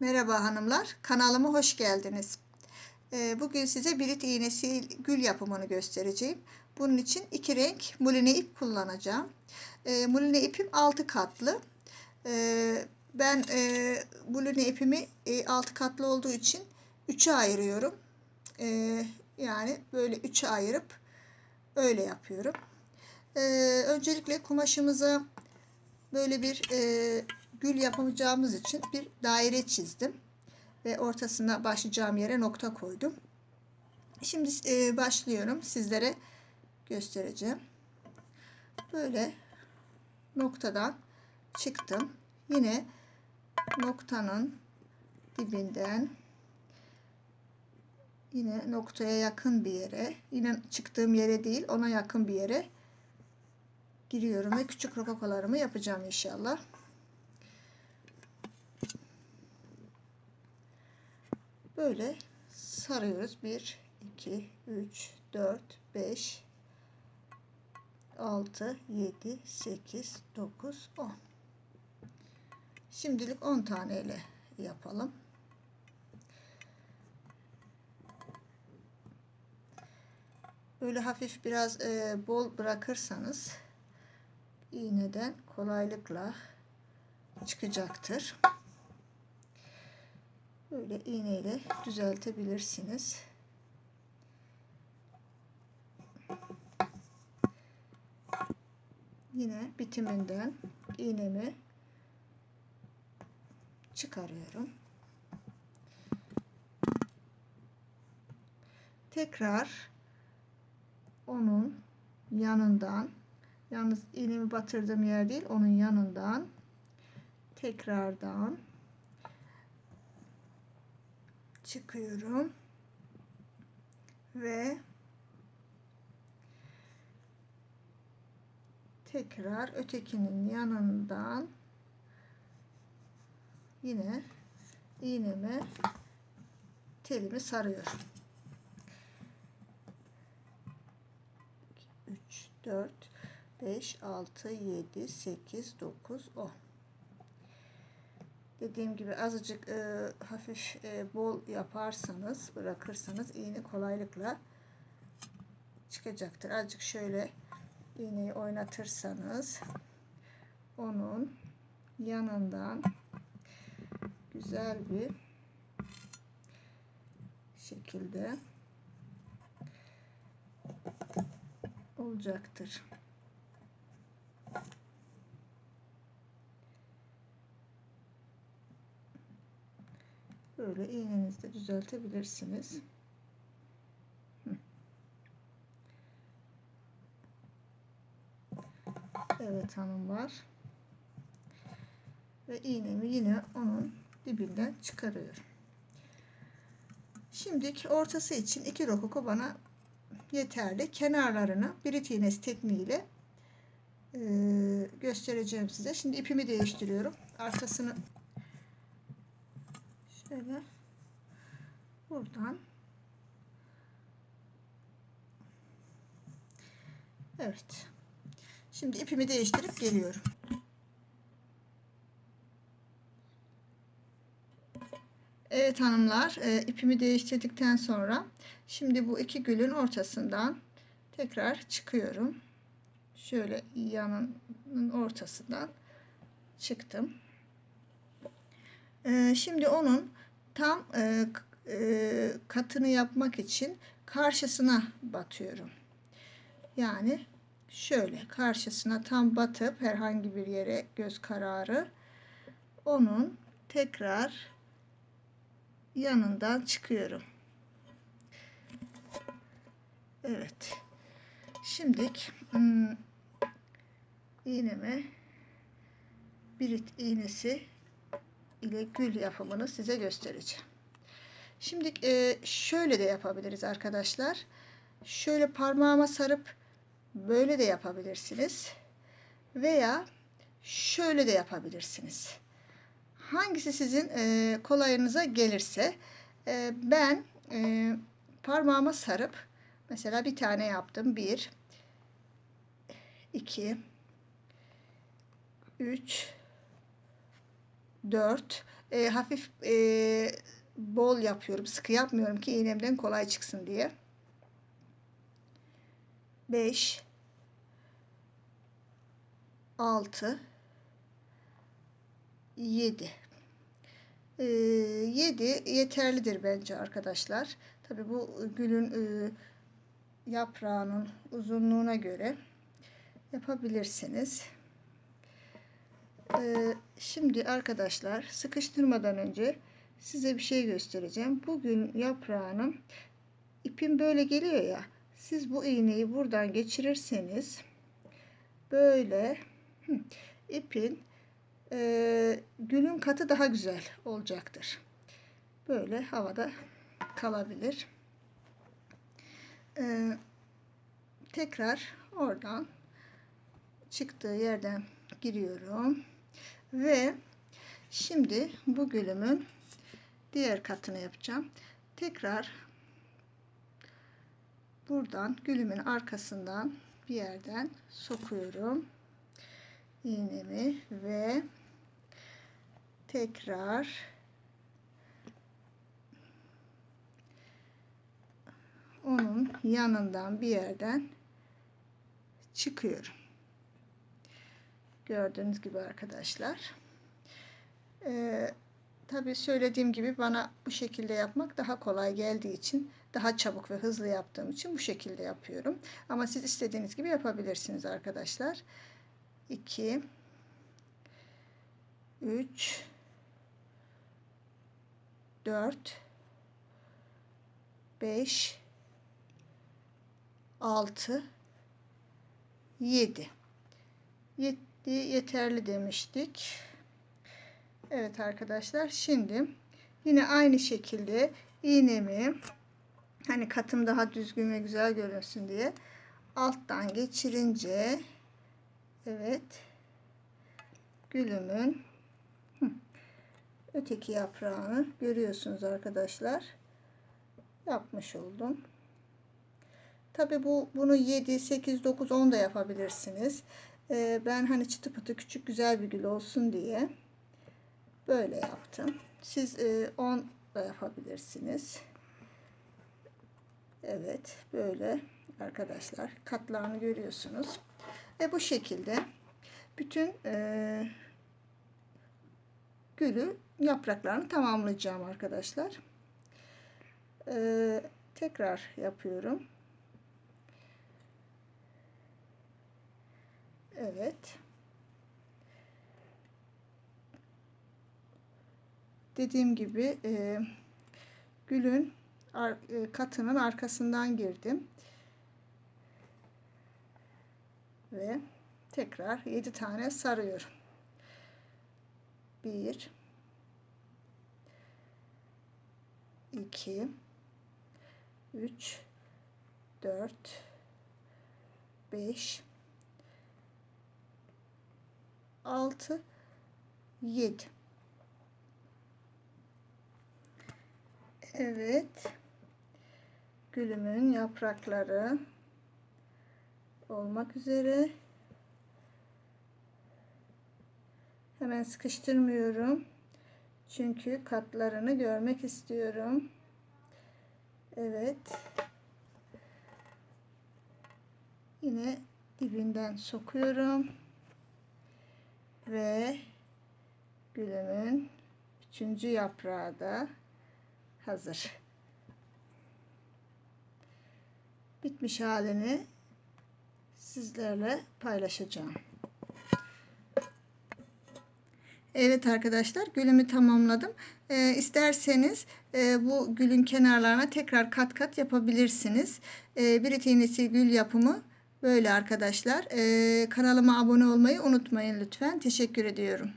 Merhaba hanımlar, kanalıma hoş geldiniz. Ee, Bugün size birit iğnesi gül yapımını göstereceğim. Bunun için iki renk muline ip kullanacağım. Ee, Muline ipim 6 katlı. Ee, Ben e, muline ipimi 6 katlı olduğu için 3'e ayırıyorum. Yani böyle 3'e ayırıp öyle yapıyorum. Öncelikle kumaşımıza böyle bir e, gül yapacağımız için bir daire çizdim. Ve ortasına başlayacağım yere nokta koydum. Şimdi e, başlıyorum. Sizlere göstereceğim. Böyle noktadan çıktım. Yine noktanın dibinden yine noktaya yakın bir yere yine çıktığım yere değil ona yakın bir yere giriyorum ve küçük rokokolarımı yapacağım inşallah. Böyle sarıyoruz. 1, 2, 3, 4, 5, 6, 7, 8, 9, 10. Şimdilik 10 taneyle yapalım. Böyle hafif biraz e, bol bırakırsanız iğneden kolaylıkla çıkacaktır. Böyle iğneyle düzeltebilirsiniz. Yine bitiminden iğnemi çıkarıyorum. Tekrar onun yanından yalnız iğnemi batırdığım yer değil onun yanından tekrardan çıkıyorum ve tekrar ötekinin yanından yine iğneme telimi sarıyorum. 3 4 5 6 7 8 9 10 Dediğim gibi azıcık e, hafif e, bol yaparsanız, bırakırsanız iğne kolaylıkla çıkacaktır. Azıcık şöyle iğneyi oynatırsanız onun yanından güzel bir şekilde olacaktır. Böyle iğnenizle düzeltebilirsiniz. Evet hanımlar. Ve iğnemi yine onun dibinden çıkarıyorum. Şimdiki ortası için iki rokoko bana yeterli. Kenarlarını birit iğnesi tekniğiyle e, göstereceğim size. Şimdi ipimi değiştiriyorum. Arkasını Şöyle buradan Evet. Şimdi ipimi değiştirip geliyorum. Evet hanımlar e, ipimi değiştirdikten sonra şimdi bu iki gülün ortasından tekrar çıkıyorum. Şöyle yanının ortasından çıktım. E, şimdi onun tam e, e, katını yapmak için karşısına batıyorum. Yani şöyle karşısına tam batıp herhangi bir yere göz kararı onun tekrar yanından çıkıyorum. Evet. Şimdi hmm, iğneme birit iğnesi ile gül yapımını size göstereceğim. Şimdi e, şöyle de yapabiliriz arkadaşlar. Şöyle parmağıma sarıp böyle de yapabilirsiniz. Veya şöyle de yapabilirsiniz. Hangisi sizin e, kolayınıza gelirse e, ben e, parmağıma sarıp mesela bir tane yaptım. Bir, iki, üç, 4 e, hafif e, bol yapıyorum. Sıkı yapmıyorum ki iğnemden kolay çıksın diye. 5 6 7 7 yeterlidir bence arkadaşlar. Tabi bu gülün e, yaprağının uzunluğuna göre yapabilirsiniz. E, şimdi arkadaşlar sıkıştırmadan önce size bir şey göstereceğim. Bugün yaprağının ipim böyle geliyor ya. Siz bu iğneyi buradan geçirirseniz böyle ipin e, gülün katı daha güzel olacaktır. Böyle havada kalabilir. E, tekrar oradan çıktığı yerden giriyorum ve şimdi bu gülümün diğer katını yapacağım. Tekrar buradan gülümün arkasından bir yerden sokuyorum iğnemi ve tekrar onun yanından bir yerden çıkıyorum. Gördüğünüz gibi arkadaşlar. Ee, Tabi söylediğim gibi bana bu şekilde yapmak daha kolay geldiği için daha çabuk ve hızlı yaptığım için bu şekilde yapıyorum. Ama siz istediğiniz gibi yapabilirsiniz arkadaşlar. 2 3 4 5 6 7 Yetti, yeterli demiştik. Evet arkadaşlar şimdi yine aynı şekilde iğnemi hani katım daha düzgün ve güzel görünsün diye alttan geçirince evet gülümün öteki yaprağını görüyorsunuz arkadaşlar yapmış oldum. Tabi bu bunu 7, 8, 9, 10 da yapabilirsiniz. Ee, ben hani çıtı pıtı küçük güzel bir gül olsun diye böyle yaptım. Siz e, 10 da yapabilirsiniz. Evet böyle arkadaşlar katlarını görüyorsunuz. Ve bu şekilde bütün e, gülü yapraklarını tamamlayacağım arkadaşlar. E, tekrar yapıyorum. Evet. Dediğim gibi e, gülün ar, e, katının arkasından girdim. Ve tekrar 7 tane sarıyorum. 1 2 3 4 5 6 7 Evet. Gülümün yaprakları olmak üzere. Hemen sıkıştırmıyorum. Çünkü katlarını görmek istiyorum. Evet. Yine dibinden sokuyorum ve gülümün üçüncü yaprağı da hazır. Bitmiş halini sizlerle paylaşacağım. Evet arkadaşlar gülümü tamamladım. Ee, isterseniz e, bu gülün kenarlarına tekrar kat kat yapabilirsiniz. Ee, bir iğnesi gül yapımı Böyle arkadaşlar. Ee, kanalıma abone olmayı unutmayın lütfen. Teşekkür ediyorum.